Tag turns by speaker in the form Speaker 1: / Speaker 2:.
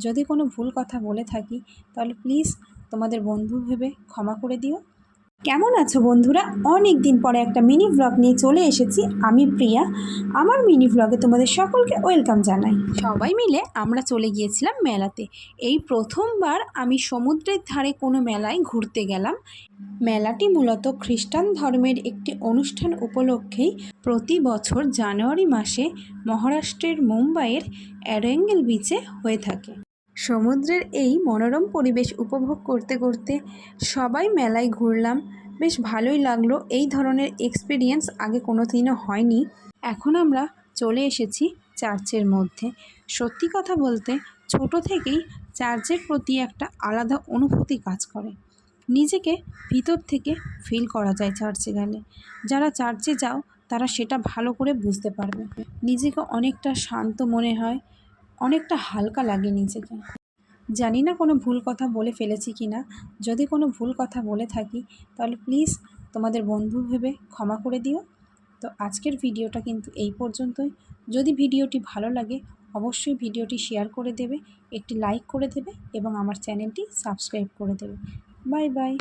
Speaker 1: যদি কোনো ভুল কথা বলে থাকি, তাহলে প্লিজ তোমাদের বন্ধু ভেবে ক্ষমা করে দিও। কেমন আছো বন্ধুরা? অনেক দিন পরে একটা মিনি ব্লগ নিয়ে চলে এসেছি। আমি প্রিয়া। আমার মিনি ব্লগে তোমাদের সকলকে ওয়েলকাম জানাই। সবাই মিলে আমরা চলে গিয়েছিলাম মেলাতে। এই প্রথমবার আমি সমুদ্রের ধারে কোনো মেলায় ঘুরতে গেলাম। মেলাটি মূলত খ্রিস্টান ধর্মের একটি অনুষ্ঠান উপলক্ষেই প্রতি বছর জানুয়ারি মাসে মহারাষ্ট্রের মুম্বাইয়ের অ্যারেঙ্গেল বিচে হয়ে থাকে। সমুদ্রের এই মনোরম পরিবেশ উপভোগ করতে করতে সবাই মেলায় ঘুরলাম। বেশ ভালোই লাগল। এই ধরনের এক্সপিরিয়েন্স আগে কোনো দিনও হয়নি। এখন আমরা চলে এসেছি চার্চের মধ্যে। সত্যি কথা বলতে ছোট থেকেই চার্চের প্রতি একটা আলাদা অনুভূতি কাজ করে। নিজেকে ভিতর থেকে ফিল করা যায় চার্চে গেলে। যারা চার্চে যাও, তারা সেটা ভালো করে বুঝতে পারবে। নিজেকে অনেকটা শান্ত মনে হয়। অনেকটা হালকা লাগে নিজেকে। জানি না কোনো ভুল কথা বলে ফেলেছি কি না যদি কোনো ভুল কথা বলে থাকি, তাহলে প্লিজ তোমাদের বন্ধু ভেবে ক্ষমা করে দিও। তো আজকের ভিডিওটা কিন্তু এই পর্যন্তই। যদি ভিডিওটি ভালো লাগে, অবশ্যই ভিডিওটি শেয়ার করে দেবে, একটি লাইক করে দেবে এবং আমার চ্যানেলটি সাবস্ক্রাইব করে দেবে। Bye bye.